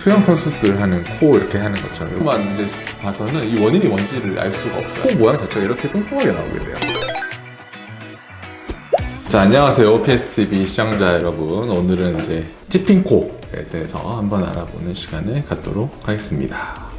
수영 선수들 하는 코 이렇게 하는 것처럼 이거만 이제 봐서는 이 원인이 뭔지를 알 수가 없어요. 코 모양 자체가 이렇게 뚱뚱하게 나오게 돼요. 자, 안녕하세요. PSTV 시청자 여러분. 오늘은 이제 찌핑코에 대해서 한번 알아보는 시간을 갖도록 하겠습니다.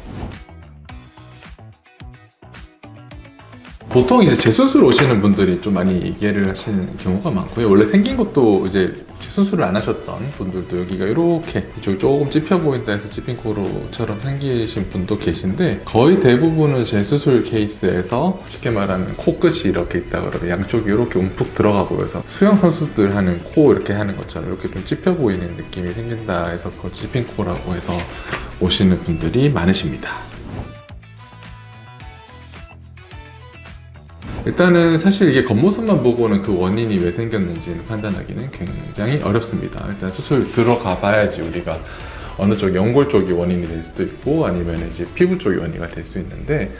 보통 이제 재수술 오시는 분들이 좀 많이 얘기를 하시는 경우가 많고요. 원래 생긴 것도 이제 재수술을 안 하셨던 분들도 여기가 이렇게 이쪽 조금 찝혀 보인다 해서 찝힌 코로처럼 생기신 분도 계신데 거의 대부분은 재수술 케이스에서 쉽게 말하면 코끝이 이렇게 있다 그러면 양쪽이 이렇게 움푹 들어가 보여서 수영 선수들 하는 코 이렇게 하는 것처럼 이렇게 좀 찝혀 보이는 느낌이 생긴다 해서 그 찝힌 코라고 해서 오시는 분들이 많으십니다. 일단은 사실 이게 겉모습만 보고는 그 원인이 왜 생겼는지는 판단하기는 굉장히 어렵습니다. 일단 수술 들어가 봐야지 우리가 어느 쪽 연골 쪽이 원인이 될 수도 있고 아니면 이제 피부 쪽이 원인이 될 수 있는데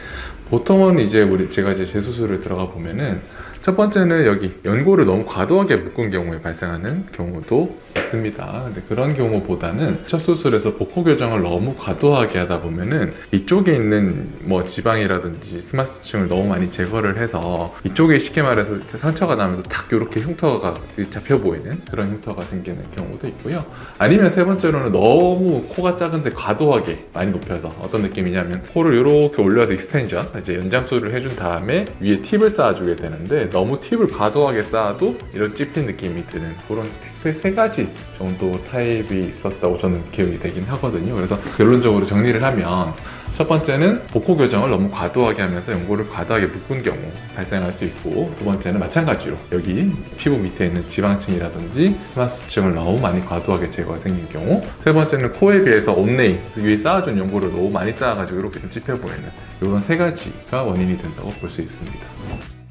보통은 이제 우리 제가 이제 재수술을 들어가 보면은 첫 번째는 여기 연골을 너무 과도하게 묶은 경우에 발생하는 경우도 있습니다. 근데 그런 경우보다는 첫 수술에서 복코 교정을 너무 과도하게 하다 보면은 이쪽에 있는 뭐 지방이라든지 스마스층을 너무 많이 제거를 해서 이쪽에 쉽게 말해서 상처가 나면서 탁 이렇게 흉터가 잡혀 보이는 그런 흉터가 생기는 경우도 있고요. 아니면 세 번째로는 너무 코가 작은데 과도하게 많이 높여서 어떤 느낌이냐면 코를 이렇게 올려서 익스텐션 이제 연장술을 해준 다음에 위에 팁을 쌓아주게 되는데 너무 팁을 과도하게 쌓아도 이런 찝힌 느낌이 드는 그런 팁의 세 가지 정도 타입이 있었다고 저는 기억이 되긴 하거든요. 그래서 결론적으로 정리를 하면 첫 번째는 복코 교정을 너무 과도하게 하면서 연골을 과도하게 묶은 경우 발생할 수 있고 두 번째는 마찬가지로 여기 피부 밑에 있는 지방층이라든지 스마스층을 너무 많이 과도하게 제거가 생긴 경우 세 번째는 코에 비해서 온레인 위에 쌓아준 연골을 너무 많이 쌓아가지고 이렇게 좀 찝혀 보이는 이런 세 가지가 원인이 된다고 볼 수 있습니다.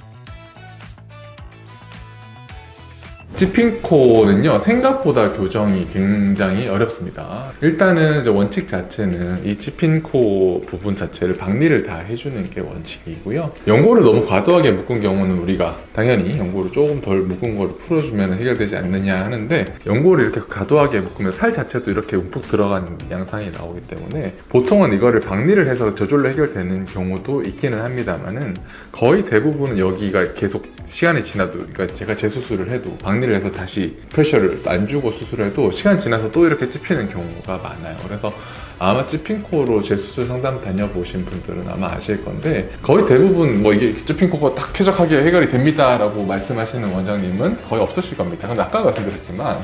찌핑코는요 생각보다 교정이 굉장히 어렵습니다. 일단은 원칙 자체는 이 찌핑코 부분 자체를 박리를 다 해주는 게 원칙이고요. 연골을 너무 과도하게 묶은 경우는 우리가 당연히 연골을 조금 덜 묶은 거를 풀어주면 해결되지 않느냐 하는데 연골을 이렇게 과도하게 묶으면 살 자체도 이렇게 움푹 들어간 양상이 나오기 때문에 보통은 이거를 박리를 해서 저절로 해결되는 경우도 있기는 합니다만은 거의 대부분은 여기가 계속 시간이 지나도 그러니까 제가 재수술을 해도 박리를 해서 다시 프레셔를 안 주고 수술해도 시간 지나서 또 이렇게 찝히는 경우가 많아요. 그래서 아마 찝힌 코로 재수술 상담 다녀보신 분들은 아마 아실 건데 거의 대부분 뭐 이게 찝힌 코가 딱 쾌적하게 해결이 됩니다라고 말씀하시는 원장님은 거의 없으실 겁니다. 근데 아까 말씀드렸지만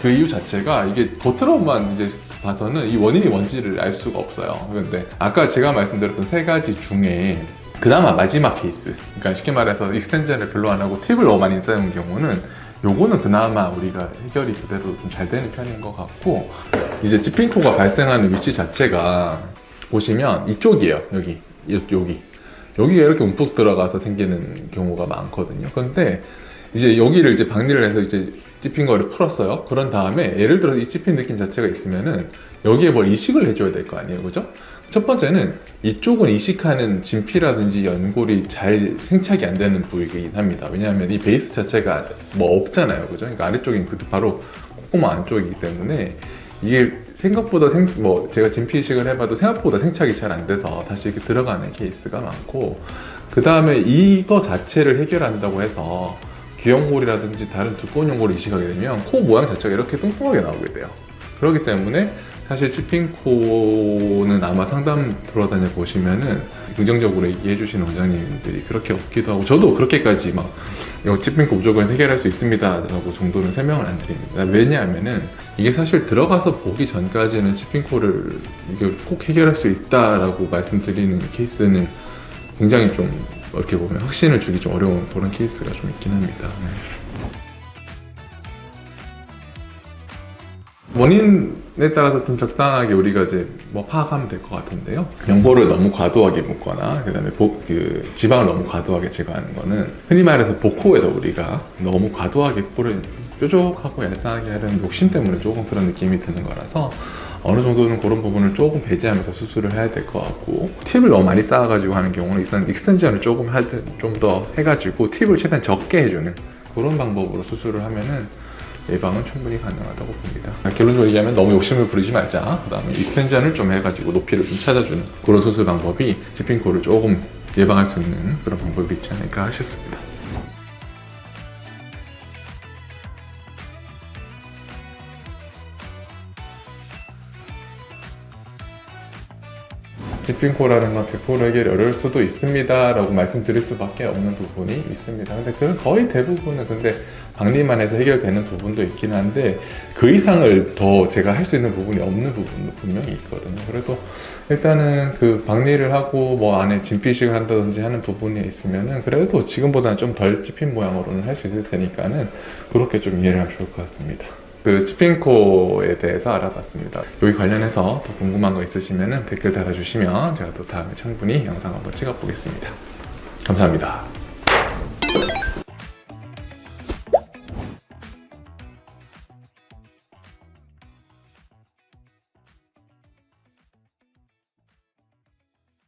그 이유 자체가 이게 겉으로만 이제 봐서는 이 원인이 뭔지를 알 수가 없어요. 그런데 아까 제가 말씀드렸던 세 가지 중에 그나마 마지막 케이스. 그러니까 쉽게 말해서 익스텐전을 별로 안 하고 팁을 너무 많이 쌓은 경우는 요거는 그나마 우리가 해결이 그대로 좀 잘 되는 편인 것 같고 이제 찌핑코가 발생하는 위치 자체가 보시면 이쪽이에요 여기. 이- 여기. 여기가 이렇게 움푹 들어가서 생기는 경우가 많거든요. 근데 이제 여기를 이제 박리를 해서 이제 찝힌 거를 풀었어요. 그런 다음에 예를 들어서 이 찝힌 느낌 자체가 있으면은 여기에 뭘 이식을 해줘야 될 거 아니에요. 그죠? 첫 번째는 이쪽은 이식하는 진피라든지 연골이 잘 생착이 안 되는 부위이긴 합니다. 왜냐하면 이 베이스 자체가 뭐 없잖아요. 그죠? 그러니까 아래쪽인 그 바로 콧구멍 안쪽이기 때문에 이게 생각보다 생, 뭐 제가 진피 이식을 해봐도 생각보다 생착이 잘 안 돼서 다시 이렇게 들어가는 케이스가 많고 그 다음에 이거 자체를 해결한다고 해서 귀연골이라든지 다른 두꺼운 연골을 이식하게 되면 코 모양 자체가 이렇게 뚱뚱하게 나오게 돼요. 그렇기 때문에 사실 찌핑코는 아마 상담 돌아다녀 보시면은 긍정적으로 얘기해 주시는 원장님들이 그렇게 없기도 하고 저도 그렇게까지 막 이거 찌핑코 무조건 해결할 수 있습니다라고 정도는 설명을 안 드립니다. 왜냐하면은 이게 사실 들어가서 보기 전까지는 찌핑코를 이게 꼭 해결할 수 있다라고 말씀드리는 케이스는 굉장히 좀 어떻게 보면 확신을 주기 좀 어려운 그런 케이스가 좀 있긴 합니다. 네. 원인 에 따라서 좀 적당하게 우리가 이제 뭐 파악하면 될 것 같은데요. 연골을 너무 과도하게 묶거나 그다음에 복, 그 지방을 너무 과도하게 제거하는 거는 흔히 말해서 복코에서 우리가 너무 과도하게 코를 뾰족하고 얄쌍하게 하려는 욕심 때문에 조금 그런 느낌이 드는 거라서 어느 정도는 그런 부분을 조금 배제하면서 수술을 해야 될 것 같고 팁을 너무 많이 쌓아가지고 하는 경우는 일단 익스텐션을 조금 좀 더 해가지고 팁을 최대한 적게 해주는 그런 방법으로 수술을 하면은 예방은 충분히 가능하다고 봅니다. 결론적으로 얘기하면 너무 욕심을 부리지 말자. 그 다음에 익스텐션을 좀 해가지고 높이를 좀 찾아주는 그런 수술 방법이 지핑코를 조금 예방할 수 있는 그런 방법이 있지 않을까 싶습니다. 지핑코라는 건 100% 해결이 어려울 수도 있습니다. 라고 말씀드릴 수밖에 없는 부분이 있습니다. 근데 그 거의 대부분은 근데 박리만 해서 해결되는 부분도 있긴 한데 그 이상을 더 제가 할 수 있는 부분이 없는 부분도 분명히 있거든요. 그래도 일단은 그 박리를 하고 뭐 안에 진피식을 한다든지 하는 부분이 있으면은 그래도 지금보다는 좀 덜 찝힌 모양으로는 할 수 있을 테니까는 그렇게 좀 이해를 하면 좋을 것 같습니다. 그 치핑코에 대해서 알아봤습니다. 여기 관련해서 더 궁금한 거 있으시면 댓글 달아주시면 제가 또 다음에 충분히 영상 한번 찍어보겠습니다. 감사합니다.